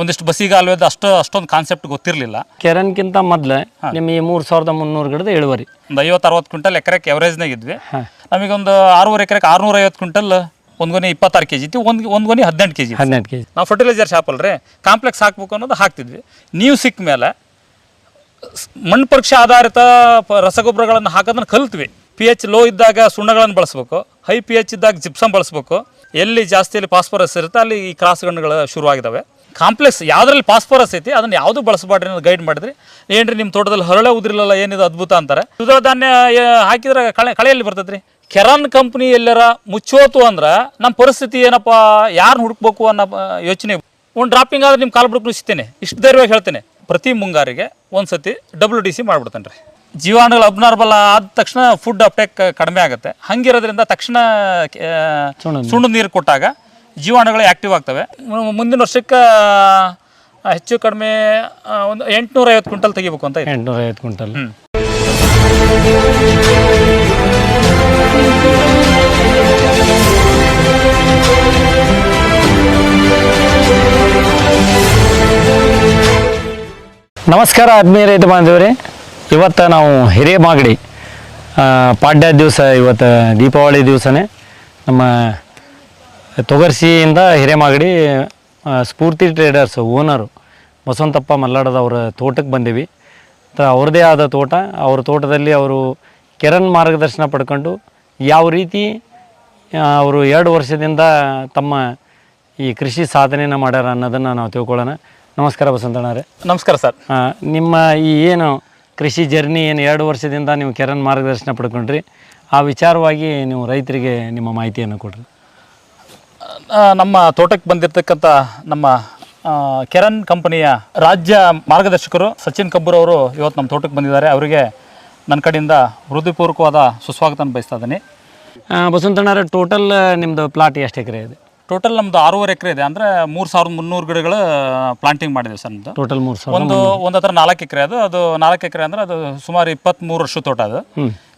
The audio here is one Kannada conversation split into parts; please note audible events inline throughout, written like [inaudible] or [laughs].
ಒಂದಿಷ್ಟು ಬಸಿಗಾಲುವೆದು ಅಷ್ಟು ಅಷ್ಟೊಂದು ಕಾನ್ಸೆಪ್ಟ್ ಗೊತ್ತಿರಲಿಲ್ಲ. ಕೆರನ್ಕಿಂತ ಮೊದಲೇ ನಿಮ್ಮ ಈ ಮೂರು ಸಾವಿರದ ಮುನ್ನೂರು ಗಿಡದ ಇಳುವರಿ. ಒಂದು ಐವತ್ತು ಅರವತ್ತು ಕ್ವಿಂಟಲ್ ಎಕರೆಕ್ ಎವರೇಜ್ನಾಗ ಇದ್ವಿ. ನಮಗೆ ನಮಗೊಂದು ಆರೂವರೆ ಎಕರೆಗೆ ಆರುನೂರ ಐವತ್ತು ಕ್ವಿಂಟಲ್ ಒಂದು ಗೊನೆ ಇಪ್ಪತ್ತಾರು ಕೆ ಜಿ ಇತ್ತು. ಒಂದು ಒಂದು ಗೊನೆ ಹದಿನೆಂಟು ಕೆ ಜಿ ಹದಿನೆಂಟು ಕೆ ಜಿ ನಾವು ಫರ್ಟಿಲೈಸರ್ ಶಾಪ್ ಅಲ್ರಿ. ಕಾಂಪ್ಲೆಕ್ಸ್ ಹಾಕ್ಬೇಕು ಅನ್ನೋದು ಹಾಕ್ತಿದ್ವಿ. ನೀವು ಸಿಕ್ಕ ಮೇಲೆ ಮಣ್ಣು ಪರೀಕ್ಷೆ ಆಧಾರಿತ ರಸಗೊಬ್ಬರಗಳನ್ನು ಹಾಕೋದನ್ನ ಕಲ್ತ್ವಿ. ಪಿ ಎಚ್ ಲೋ ಇದ್ದಾಗ ಸುಣ್ಣಗಳನ್ನು ಬಳಸ್ಬೇಕು. ಹೈ ಪಿ ಎಚ್ ಇದ್ದಾಗ ಜಿಪ್ಸಮ್ ಬಳಸ್ಬೇಕು. ಎಲ್ಲಿ ಜಾಸ್ತಿಯಲ್ಲಿ ಫಾಸ್ಫರಸ್ ಇರುತ್ತೆ ಅಲ್ಲಿ ಈ ಕ್ರಾಸ್ ಗಣ್ಣುಗಳು ಶುರುವಾಗಿದ್ದಾವೆ ಕಾಂಪ್ಲೆಕ್ಸ್ ಯಾವುದ್ರಲ್ಲಿ ಫಾಸ್ಫರಸ್ ಐತಿ ಅದನ್ನ ಯಾವುದು ಬಳಸಬಾರ್ದ್ರಿ ಅನ್ನೋದು ಗೈಡ್ ಮಾಡಿದ್ರಿ. ಏನ್ರಿ ನಿಮ್ಮ ತೋಟದಲ್ಲಿ ಹರಳೆ ಉದ್ರಿಲ್ಲಲ್ಲ ಏನಿದು ಅದ್ಭುತ ಅಂತಾರೆ? ದ್ವಿದಳ ಧಾನ್ಯ ಹಾಕಿದ್ರೆ ಕಳೆ ಕಳೆಯಲ್ಲಿ ಬರ್ತೈತ್ರಿ. ಕೆರಾನ್ ಕಂಪ್ನಿ ಎಲ್ಲರ ಮುಚ್ಚೋತು ಅಂದ್ರೆ ನಮ್ಮ ಪರಿಸ್ಥಿತಿ ಏನಪ್ಪ ಯಾರನ್ನ ಹುಡುಕ್ಬೇಕು ಅನ್ನೋ ಯೋಚನೆ. ಒಂದು ಡ್ರಾಪಿಂಗ್ ಆದ್ರೆ ನಿಮ್ಮ ಕಾಲು ಬಿಡಕ್ಕೆ ಇಷ್ಟು ಧೈರ್ಯವಾಗಿ ಹೇಳ್ತೇನೆ. ಪ್ರತಿ ಮುಂಗಾರಿಗೆ ಒಂದು ಸತಿ ಡಬ್ಲ್ಯೂ ಡಿ ಸಿ ಮಾಡ್ಬಿಡ್ತೇನೆ ರೀ ಜೀವಾಣುಗಳು ಅಬ್ನಾರ್ಮಲ್ ಆದ ತಕ್ಷಣ ಫುಡ್ ಅಪ್ಟೇಕ್ ಕಡಿಮೆ ಆಗುತ್ತೆ. ಹಂಗಿರೋದ್ರಿಂದ ತಕ್ಷಣ ಸುಣ್ಣ ಸುಣ್ಣದ ನೀರು ಕೊಟ್ಟಾಗ ಜೀವಾಣುಗಳು ಆ್ಯಕ್ಟಿವ್ ಆಗ್ತವೆ. ಮುಂದಿನ ವರ್ಷಕ್ಕೆ ಹೆಚ್ಚು ಕಡಿಮೆ ಒಂದು ಎಂಟುನೂರ ಐವತ್ತು ಕ್ವಿಂಟಲ್ ತೆಗಿಬೇಕು ಅಂತ ಇದೆ. ಎಂಟುನೂರ ಐವತ್ತು ಕ್ವಿಂಟಲ್ ನಮಸ್ಕಾರ ಆತ್ಮೀಯ ರೈತ ಬಾಂಧವರೇ. ಇವತ್ತು ನಾವು ಹಿರಿಯ ಮಾಗಡಿ ಪಾಡ್ಯ ದಿವಸ ಇವತ್ತು ದೀಪಾವಳಿ ದಿವಸನೇ ನಮ್ಮ ತೊಗರ್ಸಿಯಿಂದ ಹಿರೇಮಾಗಡಿ ಸ್ಫೂರ್ತಿ ಟ್ರೇಡರ್ಸ್ ಓನರು ಬಸವಂತಪ್ಪ ಮಲ್ಲಾಡದವರ ತೋಟಕ್ಕೆ ಬಂದೀವಿ. ತ ಅವ್ರದ್ದೇ ಆದ ತೋಟ. ಅವ್ರ ತೋಟದಲ್ಲಿ ಅವರು ಕೆರನ್ ಮಾರ್ಗದರ್ಶನ ಪಡ್ಕೊಂಡು ಯಾವ ರೀತಿ ಅವರು ಎರಡು ವರ್ಷದಿಂದ ತಮ್ಮ ಈ ಕೃಷಿ ಸಾಧನೆಯನ್ನು ಮಾಡ್ಯಾರ ಅನ್ನೋದನ್ನು ನಾವು ತಿಳ್ಕೊಳ್ಳೋಣ. ನಮಸ್ಕಾರ ಬಸಂತಣ್ಣರೇ ನಮಸ್ಕಾರ ಸರ್. ನಿಮ್ಮ ಈ ಏನು ಕೃಷಿ ಜರ್ನಿ ಏನು ಎರಡು ವರ್ಷದಿಂದ ನೀವು ಕೆರನ್ ಮಾರ್ಗದರ್ಶನ ಪಡ್ಕೊಂಡ್ರಿ ಆ ವಿಚಾರವಾಗಿ ನೀವು ರೈತರಿಗೆ ನಿಮ್ಮ ಮಾಹಿತಿಯನ್ನು ಕೊಡ್ರಿ. ನಮ್ಮ ತೋಟಕ್ಕೆ ಬಂದಿರತಕ್ಕಂಥ ನಮ್ಮ ಕೆರನ್ ಕಂಪನಿಯ ರಾಜ್ಯ ಮಾರ್ಗದರ್ಶಕರು ಸಚಿನ್ ಕಬ್ಬೂರ್ ಅವರು ಇವತ್ತು ನಮ್ಮ ತೋಟಕ್ಕೆ ಬಂದಿದ್ದಾರೆ. ಅವರಿಗೆ ನನ್ನ ಕಡೆಯಿಂದ ಹೃದಯಪೂರ್ವಕವಾದ ಸುಸ್ವಾಗತ ಬಯಸ್ತಾ ಇದ್ದೀನಿ. ಬಸವಂತಣ್ಣರ ಟೋಟಲ್ ನಿಮ್ಮದು ಪ್ಲಾಟ್ ಎಷ್ಟು ಎಕರೆ ಇದೆ? ಟೋಟಲ್ ನಮ್ಮದು ಆರೂವರೆ ಎಕರೆ ಇದೆ. ಅಂದರೆ ಮೂರು ಸಾವಿರದ ಮುನ್ನೂರು ಗಿಡಗಳು ಪ್ಲಾಂಟಿಂಗ್ ಮಾಡಿದೆ ಸರ್ ನಮ್ಮದು ಟೋಟಲ್ ಮೂರು ಸಾವಿರ ಒಂದು ಒಂದು ಹತ್ರ ನಾಲ್ಕು ಎಕರೆ ಅದು. ಅದು ನಾಲ್ಕು ಎಕರೆ ಅಂದರೆ ಅದು ಸುಮಾರು ಇಪ್ಪತ್ತ್ಮೂರು ವರ್ಷ ತೋಟ ಅದು.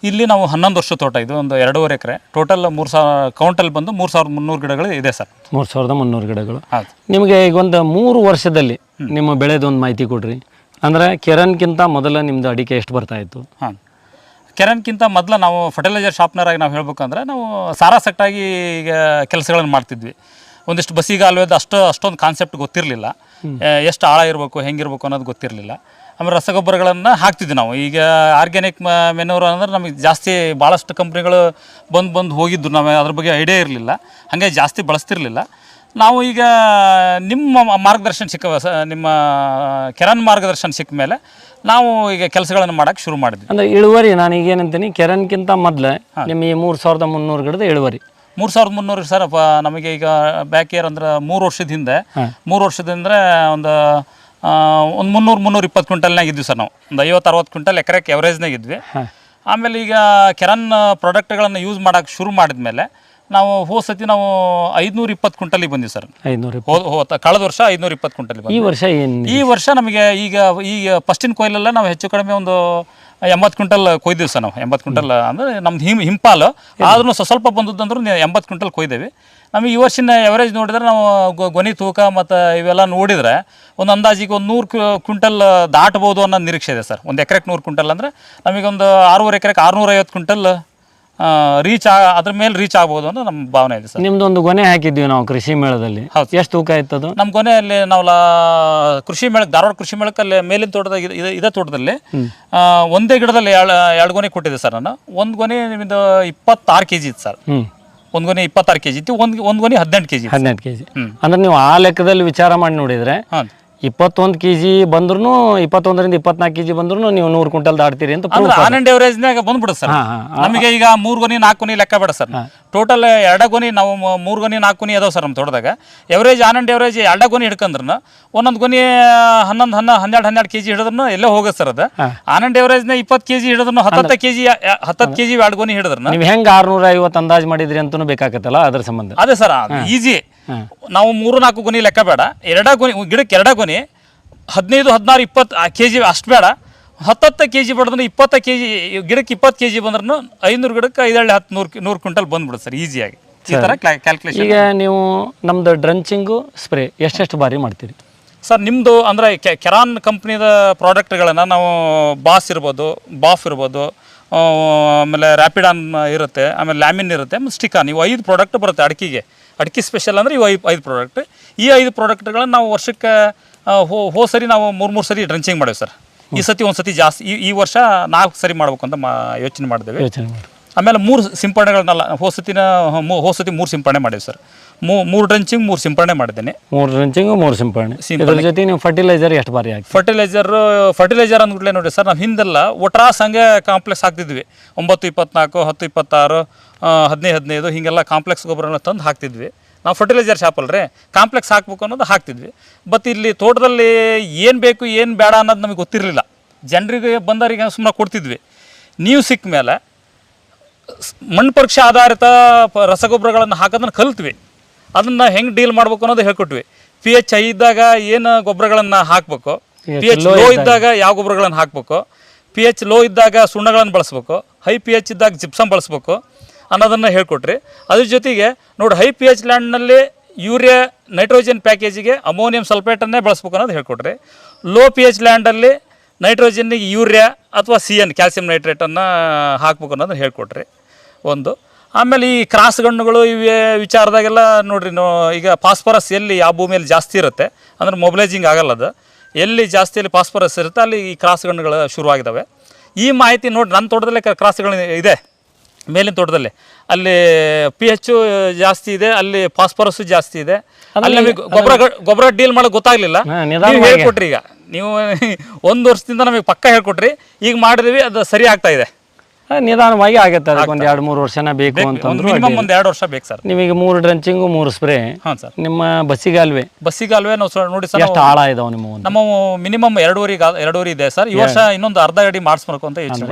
ಇಲ್ಲಿ ನಾವು ಹನ್ನೊಂದು ವರ್ಷ ತೋಟ ಇದು ಒಂದು ಎರಡೂವರೆ ಎಕರೆ. ಟೋಟಲ್ ಮೂರು ಸಾವಿರ ಕೌಂಟಲ್ಲಿ ಬಂದು ಮೂರು ಸಾವಿರದ ಮುನ್ನೂರು ಗಿಡಗಳು ಇದೆ ಸರ್. ಮೂರು ಸಾವಿರದ ಮುನ್ನೂರು ಗಿಡಗಳು. ಹೌದು. ನಿಮಗೆ ಈಗ ಒಂದು ಮೂರು ವರ್ಷದಲ್ಲಿ ನಿಮ್ಮ ಬೆಳೆದೊಂದು ಮಾಹಿತಿ ಕೊಡ್ರಿ. ಅಂದ್ರೆ ಕೆರನ್ಗಿಂತ ಮೊದಲು ನಿಮ್ಮದು ಅಡಿಕೆ ಎಷ್ಟು ಬರ್ತಾ ಇತ್ತು? ಹಾಂ ಕೆರನ್ಗಿಂತ ಮೊದಲು ನಾವು ಫರ್ಟಿಲೈಸರ್ ಶಾಪ್ನರಾಗಿ ನಾವು ಹೇಳ್ಬೇಕಂದ್ರೆ ನಾವು ಸಾರಾಸಟ್ಟಾಗಿ ಈಗ ಕೆಲಸಗಳನ್ನು ಮಾಡ್ತಿದ್ವಿ. ಒಂದಿಷ್ಟು ಬಸಿಗಾಲುವೆದು ಅಷ್ಟು ಅಷ್ಟೊಂದು ಕಾನ್ಸೆಪ್ಟ್ ಗೊತ್ತಿರಲಿಲ್ಲ. ಎಷ್ಟು ಆಳ ಇರಬೇಕು ಹೆಂಗಿರ್ಬೇಕು ಅನ್ನೋದು ಗೊತ್ತಿರಲಿಲ್ಲ. ಆಮೇಲೆ ರಸಗೊಬ್ಬರಗಳನ್ನು ಹಾಕ್ತಿದ್ವಿ ನಾವು. ಈಗ ಆರ್ಗ್ಯಾನಿಕ್ ಮೆನೂರು ಅಂದ್ರೆ ನಮಗೆ ಜಾಸ್ತಿ ಭಾಳಷ್ಟು ಕಂಪ್ನಿಗಳು ಬಂದು ಬಂದು ಹೋಗಿದ್ದು ನಾವು ಅದ್ರ ಬಗ್ಗೆ ಐಡಿಯಾ ಇರಲಿಲ್ಲ. ಹಾಗೆ ಜಾಸ್ತಿ ಬಳಸ್ತಿರ್ಲಿಲ್ಲ. ನಾವು ಈಗ ನಿಮ್ಮ ಮಾರ್ಗದರ್ಶನ ಸಿಕ್ಕ ಸ- ನಿಮ್ಮ ಕೆರನ್ ಮಾರ್ಗದರ್ಶನ ಸಿಕ್ಕ ಮೇಲೆ ನಾವು ಈಗ ಕೆಲಸಗಳನ್ನು ಮಾಡೋಕ್ಕೆ ಶುರು ಮಾಡಿದ್ವಿ. ಅಂದ್ರೆ ಇಳುವರಿ ನಾನು ಈಗ ಏನಂತೀನಿ ಕೆರನ್ಗಿಂತ ಮೊದಲು ನಿಮ್ಮ ಈ ಮೂರು ಸಾವಿರದ ಮುನ್ನೂರು ಗಿಡದ ಇಳುವರಿ. ಮೂರು ಸಾವಿರದ ಮುನ್ನೂರು ಸರ್ ನಮಗೆ ಈಗ ಬ್ಯಾಕ್ ಇಯರ್ ಅಂದ್ರೆ ಮೂರು ವರ್ಷದ ಹಿಂದೆ. ಮೂರು ವರ್ಷದಿಂದ ಒಂದು ಒಂದು ಮುನ್ನೂರು ಮುನ್ನೂರು ಇಪ್ಪತ್ತು ಕ್ವಿಂಟಲ್ನಾಗ ಇದ್ವಿ ಸರ್ ನಾವು. ಒಂದು ಐವತ್ತು ಅರವತ್ತು ಕ್ವಿಂಟಲ್ ಎಕರೆಗೆ ಎವರೇಜ್ನಾಗ ಇದ್ವಿ. ಆಮೇಲೆ ಈಗ ಕೆರನ್ ಪ್ರಾಡಕ್ಟ್ಗಳನ್ನು ಯೂಸ್ ಮಾಡೋಕೆ ಶುರು ಮಾಡಿದ್ಮೇಲೆ ನಾವು ಹೋದ ಸತಿ ನಾವು ಐದುನೂರ ಇಪ್ಪತ್ತು ಕ್ವಿಂಟಲಿಗೆ ಬಂದಿವಿ ಸರ್. ಐನೂರು ಹೋದ ಹೋದ ಕಳೆದ ವರ್ಷ ಐದುನೂರ ಇಪ್ಪತ್ತು ಕ್ವಿಂಟಲ್ ಈ ವರ್ಷ ಈ ವರ್ಷ ನಮಗೆ ಈಗ ಈಗ ಫಸ್ಟಿನ ಕೊಯ್ಲೆಲ್ಲ ನಾವು ಹೆಚ್ಚು ಕಡಿಮೆ ಒಂದು ಎಂಬತ್ತು ಕ್ವಿಂಟಲ್ ಕೊಯ್ದೀವಿ ಸರ್ ನಾವು. ಎಂಬತ್ತು ಕ್ವಿಂಟಲ್ ಅಂದರೆ ನಮ್ದು ಹಿಮ್ ಹಿಂಪಾಲು. ಆದ್ರೂ ಸ್ವ- ಸ್ವಲ್ಪ ಬಂದದ್ದಂದ್ರೂ ಎಂಬತ್ತು ಕ್ವಿಂಟಲ್ ಕೊಯ್ದೇವಿ. ನಮಗೆ ಈ ವರ್ಷಿನ ಎವರೇಜ್ ನೋಡಿದ್ರೆ ನಾವು ಗೊನೆ ತೂಕ ಮತ್ತು ಇವೆಲ್ಲ ನೋಡಿದರೆ ಒಂದು ಅಂದಾಜಿಗೆ ಒಂದು ನೂರು ಕ್ವಿಂಟಲ್ ದಾಟ್ಬೋದು ಅನ್ನೋ ನಿರೀಕ್ಷೆ ಇದೆ ಸರ್. ಒಂದು ಎಕರೆಗೆ ನೂರು ಕ್ವಿಂಟಲ್ ಅಂದರೆ ನಮಗೊಂದು ಆರೂವರೆ ಎಕರೆಗೆ ಆರುನೂರೈವತ್ತು ಕ್ವಿಂಟಲ್ ರೀಚ್ ಅದ್ರ ಮೇಲೆ ರೀಚ್ ಆಗ್ಬೋದು ಅಂತ ನಮ್ಮ ಭಾವನೆ ಇದೆ ಸರ್. ನಿಮ್ದು ಒಂದು ಗೊನೆ ಹಾಕಿದ್ವಿ ನಾವು ಕೃಷಿ ಮೇಳದಲ್ಲಿ. ಹೌದು. ಎಷ್ಟು ತೂಕ ಅದು ನಮ್ಮ ಕೊನೆಯಲ್ಲಿ ನಾವು ಲಾ ಕೃಷಿ ಮೇಳಕ್ಕೆ ಧಾರವಾಡ ಕೃಷಿ ಮೇಳಕ್ಕೆ ಅಲ್ಲಿ ಮೇಲಿನ ತೋಟದಾಗ ಇದೆ- ಇದೆ ಇದೇ ತೋಟದಲ್ಲಿ ಆ, ಒಂದೇ ಗಿಡದಲ್ಲಿ ಎರಡು ಎರಡು ಗೊನೆ ಕೊಟ್ಟಿದ್ದೆ ಸರ್ ನಾನು. ಒಂದು ಗೊನೆ ನಿಮ್ದು ಇಪ್ಪತ್ತಾರು ಕೆ ಜಿ ಇತ್ತು ಸರ್. ಒಂದು ಗೊನೆ ಇಪ್ಪತ್ತಾರು ಕೆ ಜಿ ಇತ್ತು ಒಂದು ಒಂದು ಗೊನೆ ಹದಿನೆಂಟು ಕೆ ಜಿ ಹದಿನೆಂಟು ಕೆ ಜಿ ಹ್ಮ್. ಅಂದ್ರೆ ನೀವು ಆ ಲೆಕ್ಕದಲ್ಲಿ ವಿಚಾರ ಮಾಡಿ ನೋಡಿದ್ರೆ ಹಾಂ ಇಪ್ಪತ್ತೊಂದು ಕೆ ಜಿ ಬಂದ್ರೂ ಇಪ್ಪತ್ತೊಂದರಿಂದ ಇಪ್ಪತ್ನಾಲ್ಕು ಕೆ ಜಿ ಬಂದ್ರೂ ನೀವು ನೂರು ಕ್ವಿಂಟಲ್ ದಾಡ್ತೀರಿ ಅಂತ proof ಅಂದ್ರೆ ಅದು. ಆನ್ ಅಂಡ್ ಎವರೇಜ್ನಾಗ ಬಂದ್ಬಿಡುತ್ತೆ ಸರ್. ನಮಗೆ ಈಗ ಮೂರು ಗೊನಿ ನಾಲ್ಕು ಗೊನಿ ಲೆಕ್ಕ ಬೇಡ ಸರ್. ಟೋಟಲ್ ಎರಡ ಗೊನಿ ನಾವು ಮ- ಮೂರು ಗೊನಿ ನಾಲ್ಕು ಗೊನಿ ಅದಾವ ಸರ್ ನಮ್ಮ ತೋಟದಾಗ. ಎವರೇಜ್ ಆನ್ ಅಂಡ್ ಎವರೇಜ್ ಎರಡ ಗೊನಿ ಹಿಡ್ಕಂದ್ರೂ ಒಂದೊಂದು ಗೊನಿ ಹನ್ನೊಂದು ಹನ್ನ ಹನ್ನೆರಡು ಹನ್ನೆರಡು ಕೆ ಜಿ ಹಿಡಿದ್ರು ಎಲ್ಲೇ ಹೋಗುತ್ತೆ ಸರ್ ಅದು. ಆನ್ ಅಂಡ್ ಎವರೇಜ್ನ ಇಪ್ಪತ್ತು ಕೆ ಜಿ ಹಿಡಿದ್ರು ಹತ್ತತ್ತು ಕೆ ಜಿ ಹತ್ತತ್ತು ಕೆ ಜಿ ಎರಡು ಗೊನಿ ಹಿಡಿದ್ರು ನೀವು ಹೆಂಗೆ ಆರ್ನೂರ ಐವತ್ತು ಅಂದಾಜು ಮಾಡಿದ್ರಿ ಅಂತಲೂ ಬೇಕಾಗತ್ತಲ್ಲ ಅದ್ರ ಸಂಬಂಧ. ಅದೇ ಸರ್ ಈಜಿ ನಾವು ಮೂರು ನಾಲ್ಕು ಗುಣಿ ಲೆಕ್ಕ ಬೇಡ. ಎರಡ ಗುಣಿ ಗಿಡಕ್ಕೆ ಎರಡ ಗುಣಿ ಹದಿನೈದು ಹದಿನಾರು ಇಪ್ಪತ್ತು ಕೆ ಜಿ ಅಷ್ಟು ಬೇಡ. ಹತ್ತತ್ತು ಕೆ ಜಿ ಬಡ್ದ್ರೆ ಇಪ್ಪತ್ತು ಕೆ ಜಿ ಗಿಡಕ್ಕೆ ಇಪ್ಪತ್ತು ಕೆ ಜಿ ಬಂದ್ರೂ ಐನೂರು ಗಿಡಕ್ಕೆ ಐದಳ್ಳಿ ಹತ್ತು ನೂರು ನೂರು ಕ್ವಿಂಟಲ್ ಬಂದ್ಬಿಡುತ್ತೆ ಸರ್ ಈಸಿಯಾಗಿ. ಈ ಥರ ಕ್ಯಾಲ್ಕುಲೇಷನ್ ಈಗ ನೀವು ನಮ್ಮದು ಡ್ರಂಚಿಂಗು ಸ್ಪ್ರೇ ಎಷ್ಟೆಷ್ಟು ಬಾರಿ ಮಾಡ್ತೀರಿ? ಸರ್ ನಿಮ್ಮದು ಅಂದರೆ ಕೆರಾನ್ ಕಂಪ್ನಿದ ಪ್ರಾಡಕ್ಟ್ಗಳನ್ನು ನಾವು ಬಾಸ್ ಇರ್ಬೋದು ಬಾಫ್ ಇರ್ಬೋದು ಆಮೇಲೆ ರ್ಯಾಪಿಡಾನ್ ಇರುತ್ತೆ ಆಮೇಲೆ ಲ್ಯಾಮಿನ್ ಇರುತ್ತೆ ಸ್ಟಿಕಾನ್ ಇವು ಐದು ಪ್ರಾಡಕ್ಟ್ ಬರುತ್ತೆ ಅಡಿಕೆಗೆ. ಅಡಿಕೆ ಸ್ಪೆಷಲ್ ಅಂದರೆ ಇವು ಐದು ಐದು ಪ್ರಾಡಕ್ಟ್ ಈ ಐದು ಪ್ರಾಡಕ್ಟ್ಗಳನ್ನು ನಾವು ವರ್ಷಕ್ಕೆ ಹೋ ಹೋ ಸರಿ ನಾವು ಮೂರು ಮೂರು ಸರಿ ಡ್ರಂಚಿಂಗ್ ಮಾಡೇವೆ ಸರ್. ಈ ಸತಿ ಒಂದು ಸತಿ ಜಾಸ್ತಿ ಈ ಈ ವರ್ಷ ನಾಲ್ಕು ಸರಿ ಮಾಡ್ಬೇಕು ಅಂತ ಮಾ ಯೋಚನೆ ಮಾಡಿದ್ದೇವೆ ಯೋಚನೆ ಮಾಡಿ ಆಮೇಲೆ ಮೂರು ಸಿಂಪರಣೆಗಳನ್ನೆಲ್ಲ ಹೋಸತಿನ ಹೋಸತಿ ಮೂರು ಸಿಂಪಡಣೆ ಮಾಡಿದೆ ಸರ್. ಮೂರು ಡ್ರಂಚಿಂಗ್ ಮೂರು ಸಿಂಪಡಣೆ ಮಾಡಿದ್ದೇನೆ. ಮೂರು ಡ್ರಂಚಿಂಗ್ ಮೂರು ಸಿಂಪಡಣೆ. ಇದ್ರ ಜೊತೆ ನೀವು ಫರ್ಟಿಲೈಸರ್ ಎಷ್ಟು ಬಾರಿ ಹಾಕಿ ಫರ್ಟಿಲೈಸರ್ ಫರ್ಟಿಲೈಸರ್ ಅಂದ್ಬಿಟ್ಲೆ ನೋಡಿ ಸರ್ ನಾವು ಹಿಂದೆಲ್ಲ ಒಟ್ರಾಸ್ ಹಂಗೆ ಕಾಂಪ್ಲೆಕ್ಸ್ ಹಾಕ್ತಿದ್ವಿ. ಒಂಬತ್ತು ಇಪ್ಪತ್ನಾಲ್ಕು ಹತ್ತು ಇಪ್ಪತ್ತಾರು ಹದಿನೈದು ಹದಿನೈದು ಹೀಗೆಲ್ಲ ಕಾಂಪ್ಲೆಕ್ಸ್ ಗೊಬ್ಬರನ ತಂದು ಹಾಕ್ತಿದ್ವಿ. ನಾವು ಫರ್ಟಿಲೈಸರ್ ಶಾಪ್ ಅಲ್ರಿ ಕಾಂಪ್ಲೆಕ್ಸ್ ಹಾಕ್ಬೇಕು ಅನ್ನೋದು ಹಾಕ್ತಿದ್ವಿ. ಬಟ್ ಇಲ್ಲಿ ತೋಟದಲ್ಲಿ ಏನು ಬೇಕು ಏನು ಬೇಡ ಅನ್ನೋದು ನಮಗೆ ಗೊತ್ತಿರಲಿಲ್ಲ. ಜನರಿಗೆ ಬಂದವರಿಗೆ ಸುಮ್ಮನೆ ಕೊಡ್ತಿದ್ವಿ. ನೀವು ಸಿಕ್ಕ ಮೇಲೆ ಮಣ್ಣು ಪರೀಕ್ಷೆ ಆಧಾರಿತ ಪ- ರಸಗೊಬ್ಬರಗಳನ್ನು ಹಾಕೋದನ್ನ ಕಲ್ತ್ವಿ. ಅದನ್ನು ಹೆಂಗೆ ಡೀಲ್ ಮಾಡ್ಬೇಕು ಅನ್ನೋದು ಹೇಳ್ಕೊಟ್ವಿ. ಪಿ ಎಚ್ ಐ ಇದ್ದಾಗ ಏನು ಗೊಬ್ಬರಗಳನ್ನು ಹಾಕಬೇಕು? ಪಿ ಎಚ್ ಲೋ ಇದ್ದಾಗ. ಯಾವ ಗೊಬ್ಬರಗಳನ್ನು ಹಾಕಬೇಕು? ಪಿ ಎಚ್ ಲೋ ಇದ್ದಾಗ ಸುಣ್ಣಗಳನ್ನು ಬಳಸ್ಬೇಕು. ಹೈ ಪಿ ಎಚ್ ಇದ್ದಾಗ ಜಿಪ್ಸಮ್ ಬಳಸ್ಬೇಕು ಅನ್ನೋದನ್ನು ಹೇಳ್ಕೊಟ್ರಿ. ಅದ್ರ ಜೊತೆಗೆ ನೋಡಿ ಹೈ ಪಿ ಎಚ್ ಲ್ಯಾಂಡ್ನಲ್ಲಿ ಯೂರಿಯಾ ನೈಟ್ರೋಜನ್ ಪ್ಯಾಕೇಜಿಗೆ ಅಮೋನಿಯಂ ಸಲ್ಫೇಟನ್ನೇ ಬಳಸ್ಬೇಕು ಅನ್ನೋದು ಹೇಳ್ಕೊಟ್ರಿ. ಲೋ ಪಿ ಎಚ್ ಲ್ಯಾಂಡಲ್ಲಿ ನೈಟ್ರೋಜನ್ನಿಗೆ ಯೂರಿಯಾ ಅಥವಾ ಸಿ ಎನ್ ಕ್ಯಾಲ್ಸಿಯಂ ನೈಟ್ರೇಟನ್ನು ಹಾಕ್ಬೇಕು ಅನ್ನೋದನ್ನು ಹೇಳ್ಕೊಟ್ರಿ. ಒಂದು. ಆಮೇಲೆ ಈ ಕ್ರಾಸ್ ಗಣ್ಣುಗಳು ಇವೆ ವಿಚಾರದಾಗೆಲ್ಲ ನೋಡಿರಿ ನೋ ಈಗ ಫಾಸ್ಫರಸ್ ಎಲ್ಲಿ ಯಾವ ಭೂಮಿಯಲ್ಲಿ ಜಾಸ್ತಿ ಇರುತ್ತೆ ಅಂದರೆ ಮೊಬಿಲೈಜಿಂಗ್ ಆಗಲ್ಲ ಅದು. ಎಲ್ಲಿ ಜಾಸ್ತಿಯಲ್ಲಿ ಫಾಸ್ಫರಸ್ ಇರುತ್ತೆ ಅಲ್ಲಿ ಈ ಕ್ರಾಸ್ ಗಣ್ಣುಗಳು ಶುರುವಾಗಿದ್ದಾವೆ ಈ ಮಾಹಿತಿ ನೋಡಿ ನನ್ನ ತೋಟದಲ್ಲೇ ಕ್ರಾಸ್ಗಳು ಇದೆ ಮೇಲಿನ ತೋಟದಲ್ಲಿ. ಅಲ್ಲಿ ಪಿ ಎಚ್ ಜಾಸ್ತಿ ಇದೆ ಅಲ್ಲಿ ಫಾಸ್ಫರಸ್ ಜಾಸ್ತಿ ಇದೆ. ಅಲ್ಲಿ ಗೊಬ್ಬರ ಗೊಬ್ಬರ ಡೀಲ್ ಮಾಡೋಕೆ ಗೊತ್ತಾಗ್ಲಿಲ್ಲ. ಹೇಳ್ಕೊಟ್ರಿ ಈಗ. ನೀವು [laughs] ಒಂದು ವರ್ಷದಿಂದ ನಮಗೆ ಪಕ್ಕ ಹೇಳ್ಕೊಟ್ರಿ. ಈಗ ಮಾಡಿದ್ವಿ ಅದು ಸರಿ ಆಗ್ತಾ ಇದೆ. ನಿಧಾನವಾಗಿ ಆಗುತ್ತೆ ಅದಕ್ಕೊಂದು ಎರಡು ಮೂರು ವರ್ಷನ ಬೇಕು ಒಂದು ಅಂತಂದ್ರು ಮಿನಿಮಮ್ ಒಂದು ಎರಡು ವರ್ಷ ಬೇಕು ಸರ್. ನಿಮಗೆ ಮೂರು ಡ್ರಂಚಿಂಗು ಮೂರು ಸ್ಪ್ರೇ ಹಾಂ ಸರ್. ನಿಮ್ಮ ಬಸ್ಸಿಗಾಲ್ವೆ? ಬಸ್ಸಿಗಾಲ್ವೆ ನಾವು ನೋಡಿ ಸರ್ ಎಷ್ಟು ಆಳ ಇದಾವೆ ನಿಮ್ಮ ನಮ್ಮ ಮಿನಿಮಮ್ ಎರಡೂವರೆ ಎರಡೂವರೆ ಇದೆ ಸರ್. ಈ ವರ್ಷ ಇನ್ನೊಂದು ಅರ್ಧ ಅಡಿ ಮಾಡಿಸ್ಬೇಕು ಅಂತ ಯೋಚನೆ